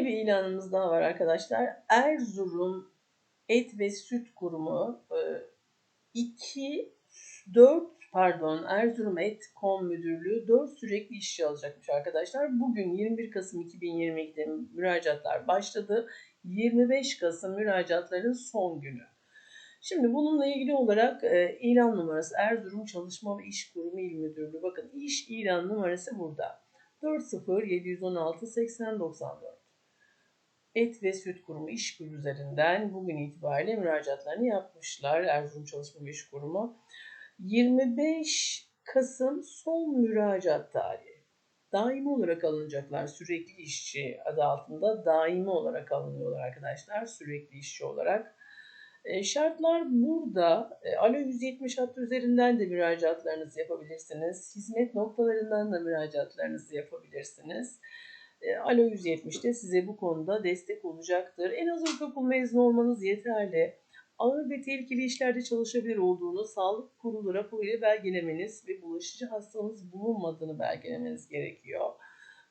Yine bir ilanımız daha var arkadaşlar. Erzurum Et ve Süt Kurumu 2 4 pardon Erzurum Et.com Müdürlüğü 4 sürekli işçi alacakmış arkadaşlar. Bugün 21 Kasım 2022'de müracaatlar başladı. 25 Kasım müracaatların son günü. Şimdi bununla ilgili olarak e, ilan numarası Erzurum Çalışma ve İş Kurumu İl Müdürlüğü. Bakın iş ilan numarası burada. 40 716 80 94. Et ve Süt Kurumu İş Kurulu üzerinden bugün itibariyle müracaatlarını yapmışlar. Erzurum Çalışma ve İş Kurumu. 25 Kasım son müracaat tarihi. Daimi olarak alınacaklar. Sürekli işçi adı altında daimi olarak alınıyorlar arkadaşlar. Sürekli işçi olarak. E, şartlar burada. E, Alo 170 hattı üzerinden de müracaatlarınızı yapabilirsiniz. Hizmet noktalarından da müracaatlarınızı yapabilirsiniz. E, Alo 170'te size bu konuda destek olacaktır. En az ortaokul mezunu olmanız yeterli. Ağır ve tehlikeli işlerde çalışabilir olduğunu sağlık kurulu raporu ile belgelemeniz ve bulaşıcı hastalığınız bulunmadığını belgelemeniz gerekiyor.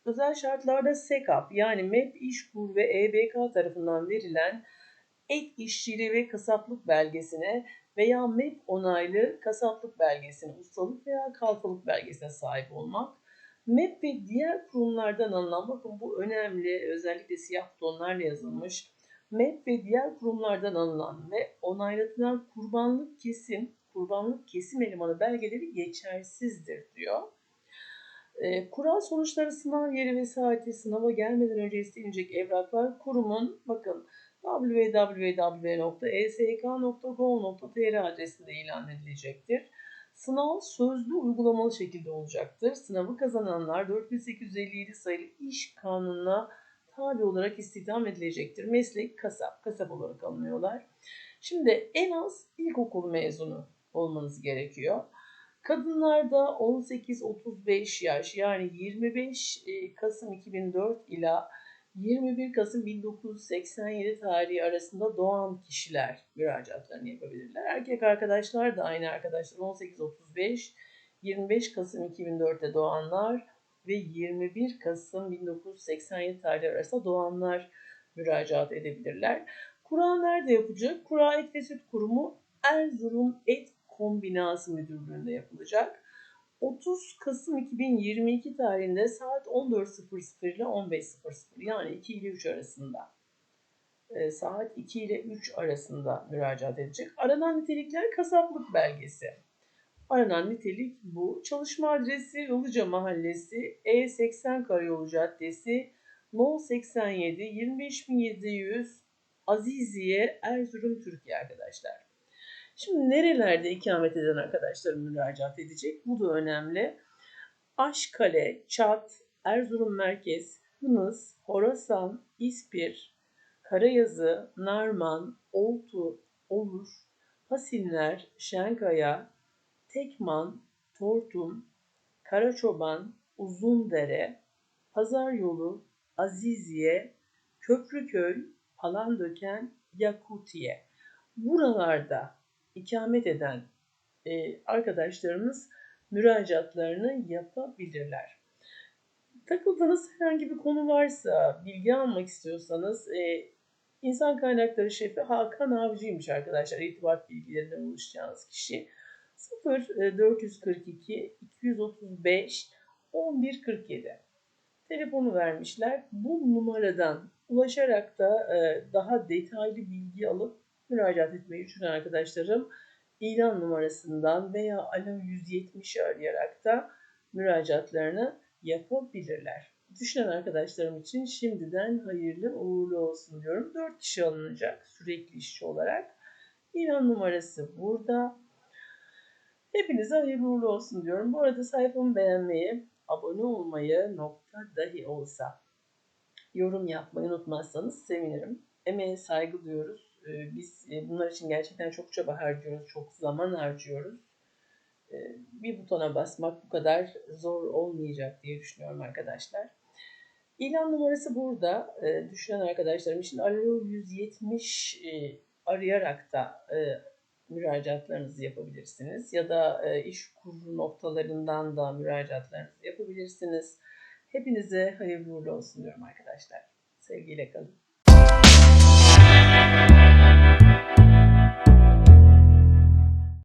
Özel şartlarda SEKAP yani MEP İşkur ve EBK tarafından verilen et işçiliği ve kasaplık belgesine veya MEP onaylı kasaplık belgesine, ustalık veya kalfalık belgesine sahip olmak. MEP ve diğer kurumlardan alınan, bakın bu önemli, özellikle siyah tonlarla yazılmış. MEP ve diğer kurumlardan alınan ve onaylatılan kurbanlık kesim, kurbanlık kesim elemanı belgeleri geçersizdir diyor. E, kural sonuçları sınav yeri ve saati sınava gelmeden önce istenecek evraklar kurumun bakın www.esk.gov.tr adresinde ilan edilecektir. Sınav sözlü uygulamalı şekilde olacaktır. Sınavı kazananlar 4857 sayılı iş kanununa tabi olarak istihdam edilecektir. Meslek kasap, kasap olarak alınıyorlar. Şimdi en az ilkokul mezunu olmanız gerekiyor. Kadınlarda 18-35 yaş yani 25 e, Kasım 2004 ila 21 Kasım 1987 tarihi arasında doğan kişiler müracaatlarını yapabilirler. Erkek arkadaşlar da aynı arkadaşlar 18-35, 25 Kasım 2004'te doğanlar ve 21 Kasım 1987 tarihi arasında doğanlar müracaat edebilirler. Kura nerede yapacak? Kura Et ve Süt Kurumu Erzurum Et Kombinası Müdürlüğü'nde yapılacak. 30 Kasım 2022 tarihinde saat 14.00 ile 15.00 yani 2 ile 3 arasında e, saat 2 ile 3 arasında müracaat edecek. Aranan nitelikler kasaplık belgesi. Aranan nitelik bu. Çalışma adresi Ilıca Mahallesi E80 Karayolu Caddesi No 87 25700 Aziziye Erzurum Türkiye arkadaşlar. Şimdi nerelerde ikamet eden arkadaşlarım müracaat edecek? Bu da önemli. Aşkale, Çat, Erzurum Merkez, Hınız, Horasan, İspir, Karayazı, Narman, Oltu, Olur, Pasinler, Şenkaya, Tekman, Tortum, Karaçoban, Uzundere, Pazar Yolu, Aziziye, Köprüköy, Palandöken, Yakutiye. Buralarda ikamet eden e, arkadaşlarımız müracaatlarını yapabilirler. Takıldığınız herhangi bir konu varsa, bilgi almak istiyorsanız e, İnsan Kaynakları Şefi Hakan Avcı'ymış arkadaşlar. İrtibat bilgilerinden ulaşacağınız kişi. 0 442 235 1147 telefonu vermişler. Bu numaradan ulaşarak da e, daha detaylı bilgi alıp müracaat etmeyi düşünen arkadaşlarım ilan numarasından veya Alo 170'i arayarak da müracaatlarını yapabilirler. Düşünen arkadaşlarım için şimdiden hayırlı uğurlu olsun diyorum. 4 kişi alınacak sürekli işçi olarak. İlan numarası burada. Hepinize hayırlı uğurlu olsun diyorum. Bu arada sayfamı beğenmeyi, abone olmayı nokta dahi olsa yorum yapmayı unutmazsanız sevinirim. Emeğe saygı duyuyoruz. Ee, biz e, bunlar için gerçekten çok çaba harcıyoruz, çok zaman harcıyoruz. Ee, bir butona basmak bu kadar zor olmayacak diye düşünüyorum arkadaşlar. İlan numarası burada. Ee, düşünen arkadaşlarım için Alo 170 e, arayarak da e, müracaatlarınızı yapabilirsiniz. Ya da iş kurulu noktalarından da müracaatlarınızı yapabilirsiniz. Hepinize hayırlı uğurlu olsun diyorum arkadaşlar. Sevgiyle kalın.